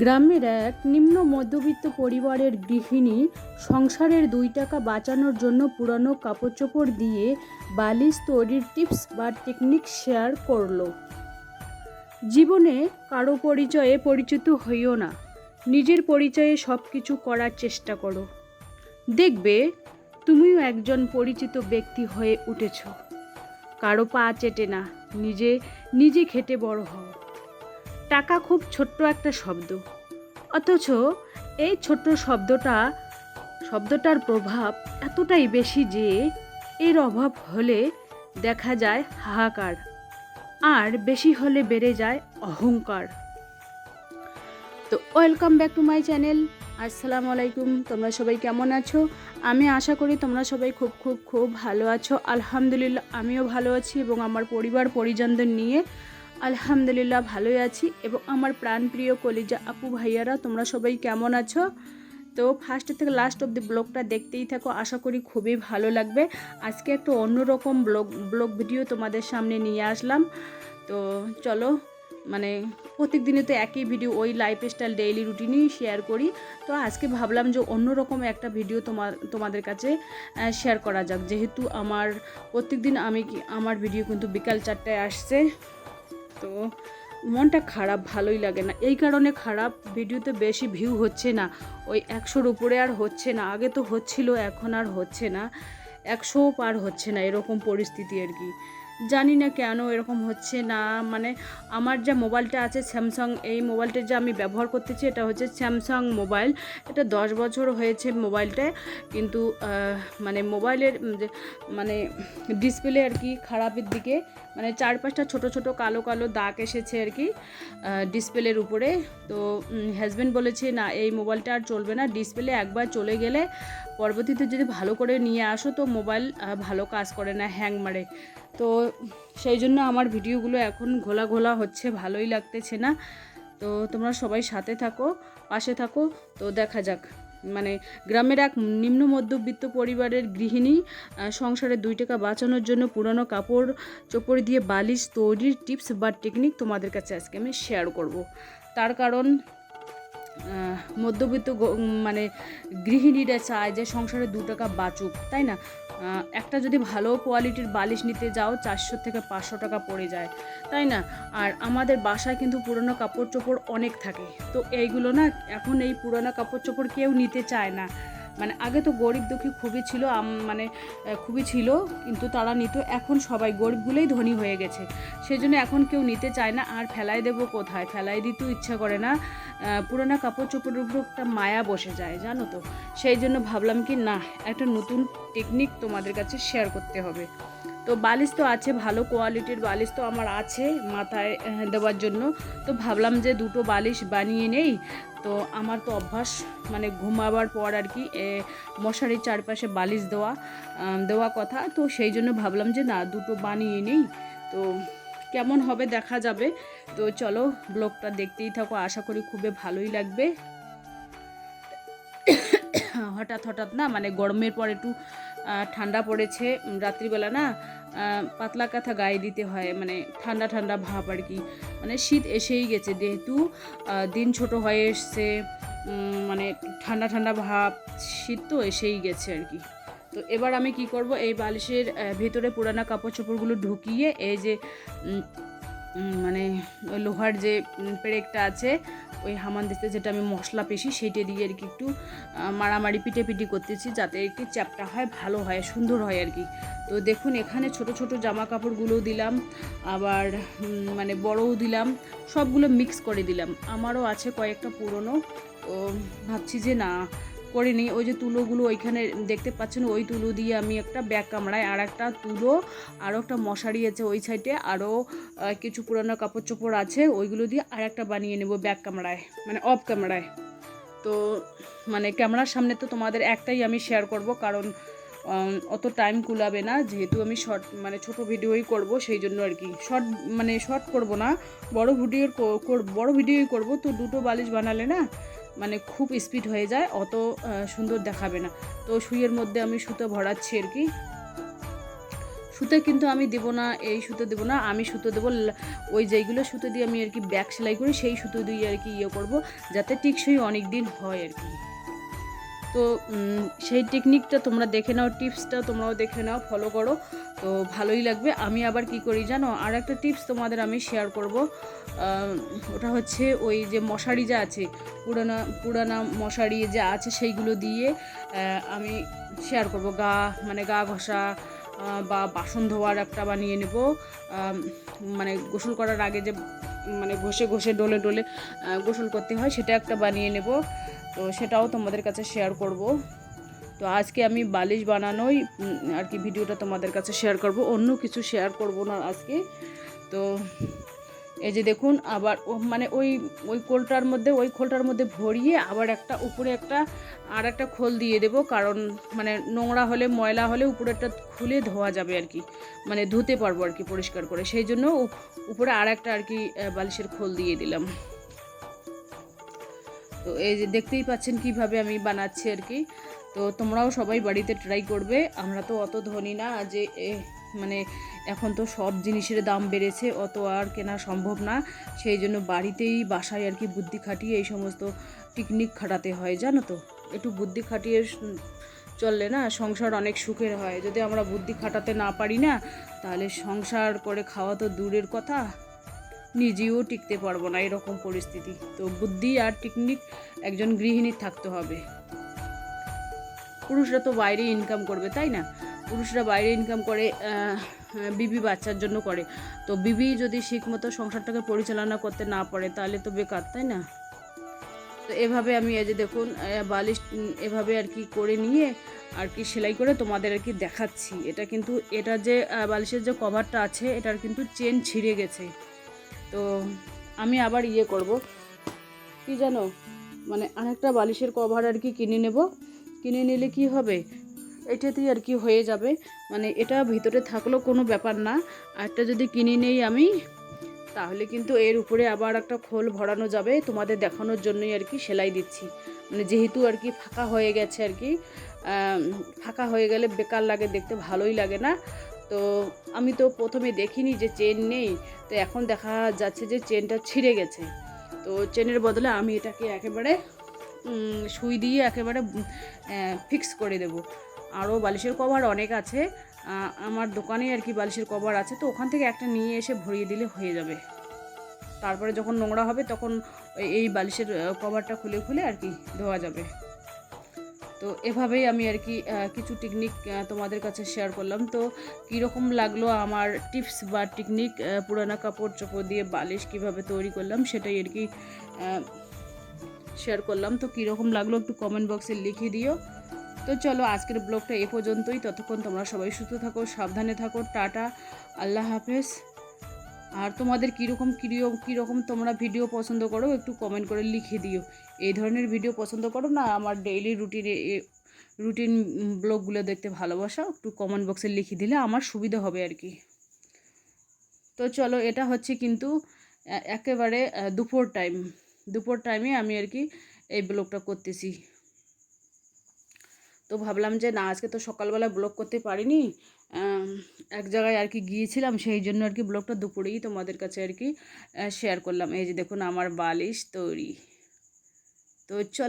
গ্রামের এক নিম্ন মধ্যবিত্ত পরিবারের গৃহিণী সংসারের দুই টাকা বাঁচানোর জন্য পুরানো কাপড় চোপড় দিয়ে বালিশ তৈরির টিপস বা টেকনিক শেয়ার করল। জীবনে কারও পরিচয়ে পরিচিত হইও না। নিজের পরিচয়ে সব কিছু করার চেষ্টা করো। দেখবে, তুমিও একজন পরিচিত ব্যক্তি হয়ে উঠেছ। কারও পা চেটে না, নিজে নিজে খেটে বড় হও। টাকা খুব ছোট্ট একটা শব্দ। অথচ এই ছোট্ট শব্দটা, শব্দটার প্রভাব এতটাই বেশি যে এর অভাব হলে দেখা যায় হাহাকার, আর বেশি হলে বেড়ে যায় অহংকার। তো welcome back to my channel আসসালামু আলাইকুম, তোমরা সবাই কেমন আছো? আমি আশা করি তোমরা সবাই খুব খুব খুব ভালো আছো। আলহামদুলিল্লাহ, আমিও ভালো আছি এবং আমার পরিবার, পরিজনদের নিয়ে আলহামদুলিল্লাহ, ভালোই আছি। এবং আমার প্রাণপ্রিয় কলিজা আপু ভাইয়ারা, তোমরা সবাই কেমন আছো? তো ফার্স্ট থেকে লাস্ট অব দি ব্লগটা দেখতেই থাকো, আশা করি খুবই ভালো লাগবে। আজকে একটু অন্যরকম ব্লগ ব্লগ ভিডিও তোমাদের সামনে নিয়ে আসলাম। তো চলো মানে প্রত্যেক দিনে তো একই ভিডিও ওই লাইফস্টাইল ডেইলি রুটিনই শেয়ার করি। তো আজকে ভাবলাম যে অন্যরকম একটা ভিডিও তোমার তোমাদের কাছে শেয়ার করা যাক। যেহেতু আমার প্রত্যেক দিন আমি আমার ভিডিও কিন্তু বিকাল চারটায় আসছে। তো মনটা খারাপ, ভালোই লাগে না। এই কারণে খারাপ ভিডিওতে বেশি ভিউ হচ্ছে না। ওই একশোর উপরে আর হচ্ছে না। আগে তো হচ্ছিল, এখন আর হচ্ছে না। একশো পার হচ্ছে না এরকম পরিস্থিতি আর কি। জানি না কেন এরকম হচ্ছে না মানে আমার যা মোবাইলটা আছে স্যামসাং, এই মোবাইলটা যে আমি ব্যবহার করতেছি এটা হচ্ছে স্যামসাং মোবাইল। এটা দশ বছর হয়েছে মোবাইলটা কিন্তু মানে মোবাইলের মানে ডিসপ্লে আর কি খারাপের দিকে মানে চার পাঁচটা ছোট ছোট কালো কালো দাগ এসেছে আর কি ডিসপ্লের উপরে। তো হাজব্যান্ড বলেছে, না, এই মোবাইলটা আর চলবে না ডিসপ্লে একবার চলে গেলে পরবর্তীতে যদি ভালো করে নিয়ে আসো, তো মোবাইল ভালো কাজ করে না হ্যাং মারে। তো সেই জন্য আমার ভিডিওগুলো এখন ঘোলা ঘোলা হচ্ছে, ভালোই লাগতেছে না। তো তোমরা সবাই সাথে থাকো, পাশে থাকো। তো দেখা যাক মানে গ্রামের এক নিম্ন মধ্যবিত্ত পরিবারের গৃহিণী সংসারে দুই টাকা বাঁচানোর জন্য পুরনো কাপড় চোপড় দিয়ে বালিশ তৈরির টিপস বা টেকনিক তোমাদের কাছে আজকে আমি শেয়ার করব। তার কারণ মধ্যবিত্ত মানে গৃহিণীরা চায় যে সংসারে দু টাকা বাঁচুক, তাই না? একটা যদি ভালো কোয়ালিটির বালিশ নিতে যাও, চারশো থেকে পাঁচশো টাকা পড়ে যায়, তাই না? আর আমাদের বাসায় কিন্তু পুরনো কাপড় চোপড় অনেক থাকে। তো এইগুলো না, এখন এই পুরনো কাপড় চোপড় কেউ নিতে চায় না। মানে আগে তো গরিব দুঃখী খুবই ছিল মানে খুবই ছিল, কিন্তু তারা নিত, এখন সবাই গরিবগুলোই ধনী হয়ে গেছে। সেই জন্য এখন কেউ নিতে চায় না, আর ফেলাই দেবো কোথায়? ফেলাই দিতেও ইচ্ছা করে না। পুরোনো কাপড় চোপড়ের উপর একটা মায়া বসে যায়, জানো তো? সেই জন্য ভাবলাম কি, না, একটা নতুন টেকনিক তোমাদের কাছে শেয়ার করতে হবে। তো বালিশ তো আছে, ভালো কোয়ালিটির বালিশ তো আমার আছে মাথায় দেওয়ার জন্য। তো ভাবলাম যে দুটো বালিশ বানিয়ে নেই। তো আমার তো অভ্যাস মানে ঘুমাবার পর আর কি মশারির চারপাশে বালিশ দেওয়া দেওয়া কথা। তো সেই জন্য ভাবলাম যে না, দুটো বানিয়ে নেই। তো কেমন হবে দেখা যাবে। তো চলো ব্লগটা দেখতেই থাকো, আশা করি খুবই ভালোই লাগবে। হঠাৎ হঠাৎ না মানে গরমের পর একটু ঠান্ডা পড়েছে রাত্রিবেলা না পাতলা কাঁথা গায়ে দিতে হয় মানে ঠান্ডা ঠান্ডা ভাব আর কি। মানে শীত এসেই গেছে, যেহেতু দিন ছোট হয়ে এসছে মানে ঠান্ডা ঠান্ডা ভাব, শীত তো এসেই গেছে আর কি। তো এবার আমি কি করব, এই বালিশের ভেতরে পুরানা কাপড় চোপড়গুলো ঢুকিয়ে, এই যে মানে লোহার যে পেরেকটা আছে ওই হামান দিস্তে যেটা আমি মশলা পেশি সেইটা দিয়ে আর কি একটু মারামারি পিটে পিটি করতেছি যাতে কি চ্যাপটা হয়, ভালো হয়, সুন্দর হয় আর কি। তো দেখুন, এখানে ছোট ছোট জামা কাপড়গুলোও দিলাম, আবার মানে বড়ও দিলাম, সবগুলো মিক্স করে দিলাম। আমারও আছে কয়েকটা পুরনো, তো ভাবছি যে না করে নিই ওই যে তুলোগুলো ওইখানে দেখতে পাচ্ছেন, ওই তুলো দিয়ে আমি একটা ব্যাগ কামড়াই, আর একটা তুলো, আরও একটা মশারি আছে ওই সাইডে, আরও কিছু পুরানো কাপড় চোপড় আছে, ওইগুলো দিয়ে আর একটা বানিয়ে নেব ব্যাক ক্যামেরায় মানে অফ ক্যামেরায় তো মানে ক্যামেরার সামনে তো তোমাদের একটাই আমি শেয়ার করব, কারণ অত টাইম কুলাবে না, যেহেতু আমি শর্ট মানে ছোট ভিডিওই করব, সেই জন্য আর কি। শর্ট মানে শর্ট করব না, বড় ভিডিও বড় ভিডিওই করব, তো দুটো বালিশ বানালে না মানে খুব স্পিড হয়ে যায়, অত সুন্দর দেখাবে না। তো সুইয়ের মধ্যে আমি সুতো ভরাচ্ছি আর কি। সুতো কিন্তু আমি দেবো না, এই সুতো দেবো না, আমি সুতো দেবো ওই যেইগুলো সুতো দিয়ে আমি আর কি ব্যাগ সেলাই করি, সেই সুতো দিয়ে আর কি ইয়ে করব, যাতে টিকসই অনেক দিন হয় আর কি। তো সেই টেকনিকটা তোমরা দেখে নাও টিপসটা তোমরাও দেখে নাও ফলো করো। তো, ভালোই লাগবে। আমি আবার কি করি জানো? আর একটা টিপস তোমাদের আমি শেয়ার করব। ওটা হচ্ছে ওই যে মশারি যা আছে, পুরানা পুরানা মশারি যা আছে, সেইগুলো দিয়ে আমি শেয়ার করব। গা মানে গা ঘষা বা বাসন ধোয়ার একটা বানিয়ে নেব। মানে গোসল করার আগে যে মানে ঘষে ঘষে ডলে ডলে গোসল করতে হয়, সেটা একটা বানিয়ে নেব। তো সেটাও তোমাদের কাছে শেয়ার করব। তো আজকে আমি বালিশ বানানোই আর কি ভিডিওটা তোমাদের কাছে শেয়ার করব। অন্য কিছু শেয়ার করব না আজকে। তো এই যে দেখুন, আবার মানে ওই ওই কোলটার মধ্যে, ওই খোলটার মধ্যে ভরিয়ে আবার একটা উপরে একটা, আর একটা খোল দিয়ে দেব। কারণ মানে নোংরা হলে, ময়লা হলে উপরেরটা খুলে ধোয়া যাবে আর কি। মানে ধুতে পারব আর কি পরিষ্কার করে। সেই জন্য উপরে আর একটা আর কি বালিশের খোল দিয়ে দিলাম। তো এই যে দেখতেই পাচ্ছেন কীভাবে আমি বানাচ্ছি আর কি। তো তোমরাও সবাই বাড়িতে ট্রাই করবে। আমরা তো অত ধনী না যে মানে এখন তো সব জিনিসের দাম বেড়েছে, অত আর কেনা সম্ভব না। সেই জন্য বাড়িতেই বাসায় আর কি বুদ্ধি খাটিয়ে এই সমস্ত টিকনিক খাটাতে হয়, জানো তো? একটু বুদ্ধি খাটিয়ে চললে না সংসার অনেক সুখের হয়। যদি আমরা বুদ্ধি খাটাতে না পারি না, তাহলে সংসার করে খাওয়া তো দূরের কথা। নিজেও টিকতে পারব না এরকম পরিস্থিতি। তো বুদ্ধি আর টেকনিক একজন গৃহিণীর থাকতে হবে। পুরুষরা তো বাইরে ইনকাম করবে, তাই না? পুরুষরা বাইরে ইনকাম করে বিবি বাচ্চার জন্য করে। তো বিবি যদি ঠিক মতো সংসারটাকে পরিচালনা করতে না পারে, তাহলে তো বেকার, তাই না? তো এভাবে আমি এই যে দেখুন বালিশ, এভাবে আর কি করে নিয়ে আর কি সেলাই করে তোমাদের আর কি দেখাচ্ছি। এটা কিন্তু, এটা যে বালিশের যে কভারটা আছে, এটার কিন্তু চেন ছিঁড়ে গেছে। তো আমি আবার ইয়ে করব। কি জানো? মানে আরেকটা বালিশের কভার আর কি কিনে নেব। কিনে নিলে কি হবে? এটাতেই আর কি হয়ে যাবে। মানে এটা ভিতরে থাকলেও কোনো ব্যাপার না। আরেকটা যদি কিনে নেই আমি, তাহলে কিন্তু এর উপরে আবার একটা খোল ভরানো যাবে। তোমাদের দেখানোর জন্যই আর কি সেলাই দিচ্ছি। মানে যেহেতু আর কি ফাঁকা হয়ে গেছে আর কি ফাঁকা হয়ে গেলে বেকার লাগে, দেখতে ভালোই লাগে না। তো আমি তো প্রথমে দেখিনি যে চেন নেই, তো এখন দেখা যাচ্ছে যে চেনটা ছিঁড়ে গেছে। তো চেনের বদলে আমি এটাকে একেবারে সুই দিয়ে একেবারে ফিক্স করে দেব। আরও বালিশের কভার অনেক আছে আমার দোকানে আর কি বালিশের কভার আছে, তো ওখান থেকে একটা নিয়ে এসে ভরিয়ে দিলে হয়ে যাবে। তারপরে যখন নোংরা হবে তখন এই বালিশের কভারটা খুলে খুলে আর কি ধোয়া যাবে। তো এভাবেই আমি আর কি কিছু টেকনিক তোমাদের কাছে শেয়ার করলাম। তো কীরকম লাগল আমার টিপস বা টেকনিক পুরানা কাপড় চোপড় দিয়ে বালিশ কীভাবে তৈরি করলাম সেটাই আর কি শেয়ার করলাম। তো কীরকম লাগল একটু কমেন্ট বক্সে লিখে দিও। তো চলো আজকের ব্লগটা এ পর্যন্তই। ততক্ষণ তোমরা সবাই সুস্থ থাকো, সাবধানে থাকো। টাটা। আল্লাহ হাফেজ। আর তোমাদের কীরকম কীরকম কীরকম তোমরা ভিডিও পছন্দ করো, একটু কমেন্ট করে লিখে দিও। এই ধরনের ভিডিও পছন্দ করো না, আমার ডেইলি রুটিনে রুটিন ব্লগগুলো দেখতে ভালোবাসা একটু কমেন্ট বক্সে লিখে দিলে আমার সুবিধা হবে আর কি। তো চলো, এটা হচ্ছে কিন্তু একেবারে দুপুর টাইম দুপুর টাইমে আমি আর কি এই ব্লগটা করতেছি। তো ভাবলাম যে না, আজকে তো সকালবেলা ব্লগ করতে পারিনি। এক জায়গায় আর কি গিয়েছিলাম, সেই জন্য আর কি ব্লগটা দুপুরেই তোমাদের কাছে আর কি শেয়ার করলাম। এই যে দেখুন, আমার বালিশ তৈরি। তো চলো